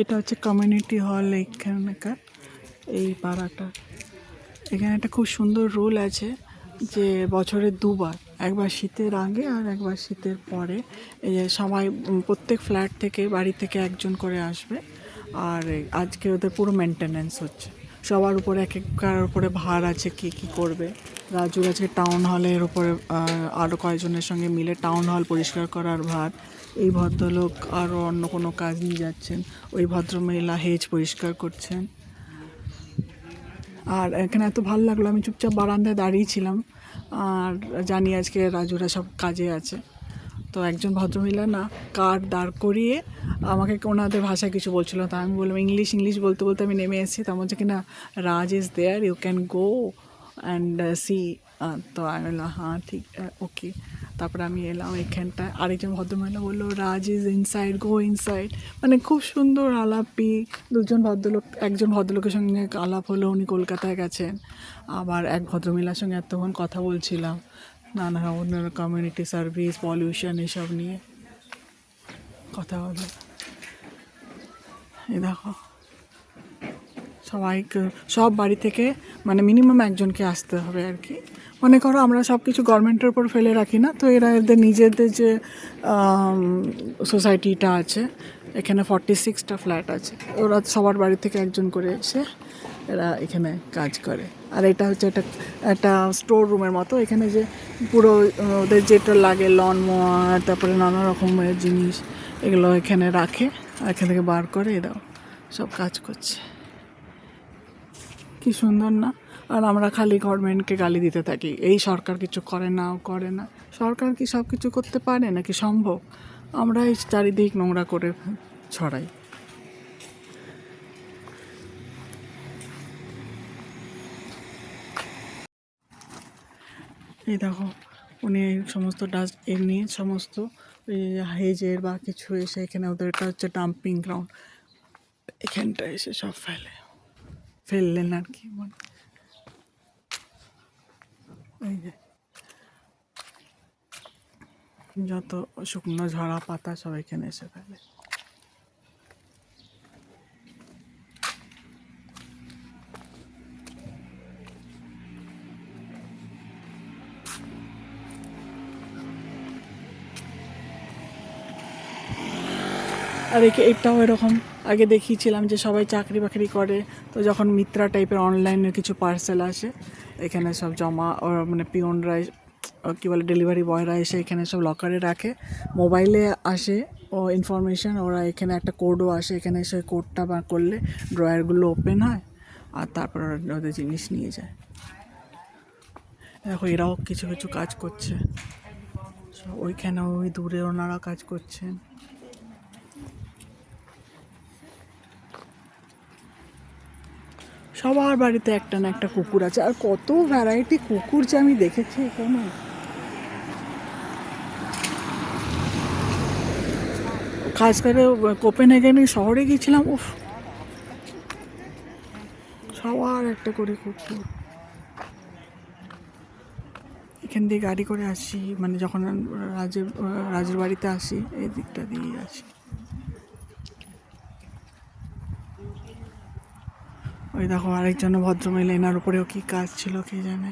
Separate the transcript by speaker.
Speaker 1: এটা হচ্ছে community hall এইখানকার, এই পাড়াটা। এখানে একটা খুব সুন্দর রুল আছে যে বছরে দুবার, একবার শীতের আগে আর একবার শীতের পরে। এই যে সবাই প্রত্যেক ফ্ল্যাট থেকে, বাড়ি থেকে একজন করে আসবে। আর আজকে ওদের পুরো মেনটেনেন্স হচ্ছে। সবার উপরে এক একটার উপরে ভার আছে কি কি করবে। রাজুর আছে টাউন হলের উপরে আরও কয়েকজনের সঙ্গে মিলে টাউন হল পরিষ্কার করার ভার। এই ভদ্রলোক আরও অন্য কোনো কাজ নিয়ে যাচ্ছেন। ওই ভদ্রমহিলা হেজ পরিষ্কার করছেন। আর এখানে এত ভালো লাগল, আমি চুপচাপ বারান্দায় দাঁড়িয়েছিলাম আর জানি আজকে রাজুরা সব কাজে আছে। তো একজন ভদ্রমহিলা না কার দাঁড় করিয়ে আমাকে ওনাদের ভাষায় কিছু বলছিল তা আমি বললাম, ইংলিশ ইংলিশ বলতে বলতে আমি নেমে এসেছি। তার মধ্যে কিনা Raj is there you can go and see তো আমি বললাম হ্যাঁ ঠিক ওকে তারপরে আমি এলাম এখানটায়। আরেকজন ভদ্রমহিলা বলল, Raj is inside go inside মানে খুব সুন্দর আলাপি দুজন ভদ্রলোক, একজন ভদ্রলোকের সঙ্গে আলাপ হলো, উনি কলকাতায় গেছেন। আবার এক ভদ্রমহিলার সঙ্গে এতক্ষণ কথা বলছিলাম। নানা ধরনের কমিউনিটি সার্ভিস পলিউশন এসব নিয়ে কথা হলো এই দেখো সবাই সব বাড়ি থেকে মানে মিনিমাম একজনকে আসতে হবে আর কি। মনে করো আমরা সব কিছু গভর্নমেন্টের উপর ফেলে রাখি না, তো এরা এদের নিজেদের যে সোসাইটিটা আছে, এখানে ফর্টি সিক্সটা ফ্ল্যাট আছে। ওরা সবার বাড়ি থেকে একজন করে এসে এরা এখানে কাজ করে। আর এটা হচ্ছে একটা একটা স্টোর রুমের মতো। এখানে যে পুরো, ওদের যেটা লাগে লন মোয়ার তারপরে নানা রকমের জিনিস, এগুলো এখানে রাখে। আর এখান থেকে বার করে এরাও সব কাজ করছে। কি সুন্দর না? আর আমরা খালি গভর্নমেন্টকে গালি দিতে থাকি। এই সরকার কিছু করে না, ও করে না। সরকার কি সব কিছু করতে পারে নাকি সম্ভব? আমরা এই চারিদিক নোংরা করে ছড়াই। এই দেখো, উনি সমস্ত ডাস্ট এমনি সমস্ত হেজের বা কিছু এসে এখানে ওদের এটা হচ্ছে ডাম্পিং গ্রাউন্ড এখানটা এসে সব ফেলে। ফেললেন আর কি। মানে এই যে। যত শুকনো ঝরা পাতা সব এখানে এসে ফেলে। আর একে এটাও এরকম। আগে দেখিয়েছিলাম যে সবাই চাকরি বাকরি করে, তো যখন মিত্রা টাইপের অনলাইনের কিছু পার্সেল আসে, এখানে সব জমা মানে পিওনরা কী বলে ডেলিভারি বয়রা এসে এখানে সব লকারে রাখে। মোবাইলে আসে ও ইনফরমেশন ওরা এখানে একটা কোডও আসে, এখানে এসে কোডটা বা করলে ড্রয়ারগুলো ওপেন হয়, আর তারপর ওদের জিনিস নিয়ে যায়। দেখো, এরাও কিছু কিছু কাজ করছে। ওইখানে ওই দূরে ওনারা কাজ করছেন। সবার বাড়িতে একটা না একটা কুকুর আছে। আর কত ভ্যারাইটি কুকুর যে আমি দেখেছি এখানে। খাস করে কোপেন কোপেনহেগেন শহরে গিয়েছিলাম, উফ। সবার একটা করে কুকুর। এখান দিয়ে গাড়ি করে আসি মানে যখন রাজের রাজের বাড়িতে আসি এই দিকটা দিয়ে আসি। ওই দেখো আরেকজন ভদ্রমহিলা এনার উপরেও কি কাজ ছিল কে জানে।